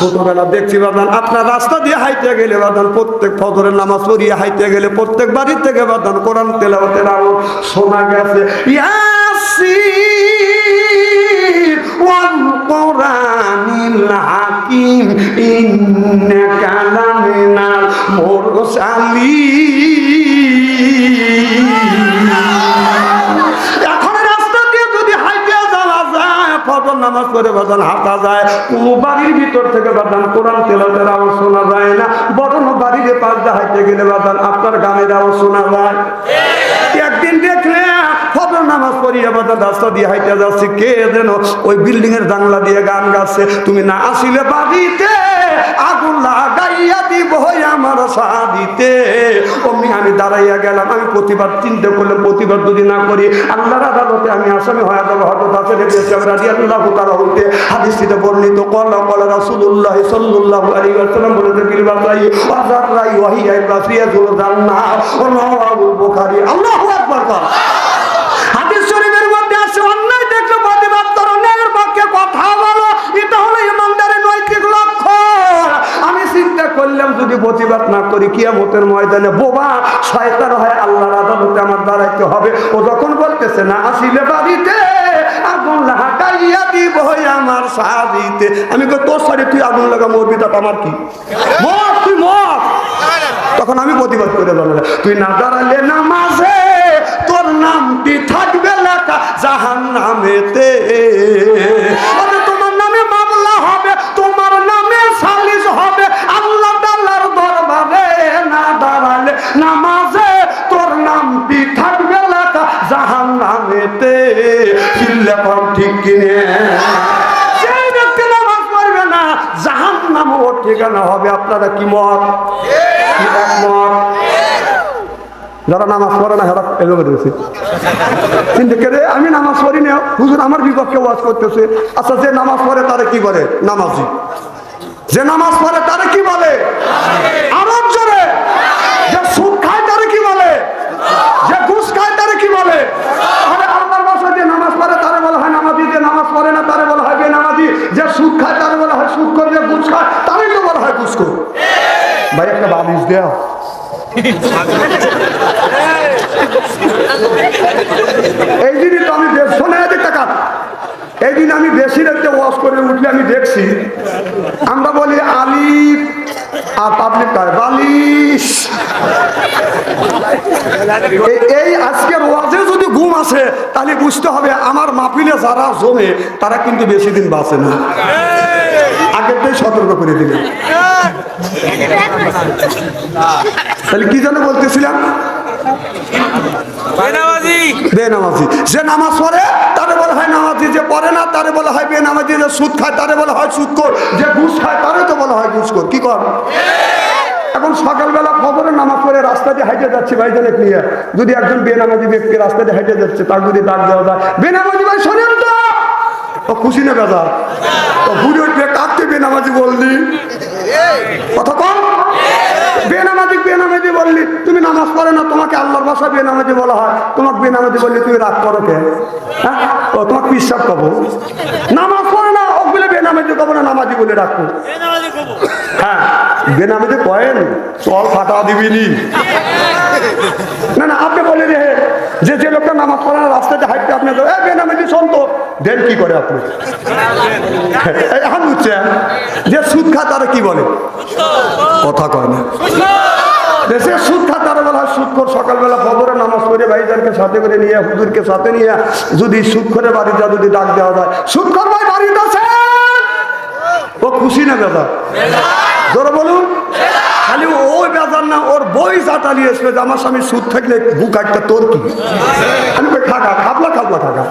ছোটবেলা দেখছি বাদান, আপনার রাস্তা দিয়ে হাইতে গেলে বাদান, প্রত্যেক ফজরের নামাজ পড়িয়ে হাইতে গেলে প্রত্যেক বাড়ি থেকে বাদান, কোরআন তেলাওয়াতের আলো শোনা গেছে। হাকিম, ইন্নাকা লামিনাল মুরসালিন। নামাজ পড়ে বাদান হাঁটা যায়, কোনো বাড়ির ভিতর থেকে বাদান কোরআন তেলাতের আওয়াজ শোনা যায় না, বরং বাড়িতে পাশ হাইতে গেলে বাদান আপনার গানের আওয়াজ শোনা যায়। একদিন দেখলে ফজর নামাজ পড়িয়ে বাদান রাস্তা দিয়ে হাইতে যাচ্ছে, কে যেন ওই বিল্ডিং এর জানলা দিয়ে গান গাচ্ছে, তুমি না আসিলে বাড়িতে? লাগাইয়া দিব আমার সাদিতে অমনি আমি দাঁড়াইয়া গেলাম, আমি প্রতিবাদ, চিন্তা করলে প্রতিবাদ যদি না করি, আল্লাহর আদালতে আমি আসামি হয়ে যাব হঠাৎ আছে রেখেছি আমি রাজি আল্লাহ তারা হইতে হাদিসটিতে বর্ণিত কল্লা কলা রাসুল্লাহ সাল্লাহ আলী আসসালাম বলেছে বিলবাস রাই ওয়াজার রাই ওয়াহিয়া ইব্রাসিয়া জুল জান্নাহ ও নওয়াবুল বুখারী, আল্লাহু আকবার যদি প্রতিবাদ না করি কিয়ামতের ময়দানে বোবা শয়তান হয় আল্লাহর আদালতে আমার দাঁড়াইতে হবে। ও যখন বলতেছে, না আসিলে বাড়িতে আগুন লাগাইয়া দিব আমার আমি তোর তুই আগুন লাগা মরবি তা আমার কি? মর তুই মর তখন আমি প্রতিবাদ করে তুই না দাঁড়ালে নামাজে তোর নামটি থাকবে লেখা জাহান নামেতে পাম ঠিক কিনে। সেই ব্যক্তি নামাজ পড়বে না জাহান ওর ঠিকানা হবে। আপনারা কি মত? আমি নামাজ আমার আচ্ছা যে নামাজ পড়ে তারে কি বলে? নামাজি। যে নামাজ পড়ে তারে কি বলে আমার জোরে যে সুদ খায় তারে কি বলে যে ঘুষ খায় তারে কি বলে আরে আল্লাহর বাসায় যে নামাজ পড়ে তারে বলা হয় নামাজি যে নামাজ পড়ে না তারে বলা হয় বেনামাজি যে সুদ খায় তারে বলা হয় সুদ করে যে ঘুষ খায় তারই তো বলা হয় ঘুষ করে ভাই, একটা বালিশ দেওয়া এই দিনই তো আমি বেশ, শোনে দিক টাকা এই দিন আমি বেশি রাতে ওয়াশ করে উঠলে আমি দেখছি। আমরা বলি আলিফ আর পাবলিক বালিশ। এই- আজকের ওয়াজে যদি ঘুম আসে, তাহলে বুঝতে হবে আমার মাপিলে যারা জমে, তারা কিন্তু বেশি দিন বাঁচে না। আগেরটাই সতর্ক করে দিলে। তাহলে কি যেন বলতেছিলাম? বেনামাজি। যে নামাজ পড়ে তারে বলা হয় নামাজি। যে পড়ে না তারে বলা হয় বেনামাজি। যে সুদ খায় তারে বলা হয় সুদ কর। যে ঘুষ খায় তারে তো বলা হয় ঘুষ কর। কি কর? এখন সকালবেলা খবরে নামাজ পড়ে রাস্তা দিয়ে হাইটে যাচ্ছি নিয়ে যদি একজন বেনামাজি ব্যক্তি রাস্তা দিয়ে হাইটে যাচ্ছে তার যদি ডাক দেওয়া যায় বেনামাজি ভাই শোনেন তো! খুশি না বেজা বেনামাজি বললি? কথা কম? বেনামাজি বেনামাজি বললি। তুমি নামাজ পড়ে না তোমাকে আল্লাহর ভাষা বেনামাজি বলা হয়। তোমাকে বেনামাজি বললি তুমি রাগ করো কে? হ্যাঁ? ও তোমাকে বিশ্বাস কবো নামাজ পড়ে না ওগুলো বেনামাজি কবো না নামাজি বলে রাখব। হ্যাঁ বেনামাজি কয়েন চল ফাটা দিবিনি। না না আপনি বলে রে যে যে লোকটা নামাজ পড়ে না রাস্তাতে হাঁটতে আপনি বেনামাজি শোন তো দেন কি করে আপনি? এখন বুঝছেন যে সুদ খা তারা কি বলে? কথা কয় না। দেশে সুদ খা তারা বলা হয় সুদ কর সকালবেলা ফজরে নামাজ পড়ে ভাইজানকে সাথে করে নিয়ে, হুজুরকে সাথে নিয়ে যদি সুদ বাড়ি যা যদি ডাক দেওয়া যায় সুদ ভাই বাড়িতে আছে ও খুশি না দাদা? জোরে বলুন। না, ওর বই চাটালি এসবে যে আমার স্বামী সুদ থাকলে বুক একটা তোর কি? আমি খাকা খাবলা খাবলা খাকা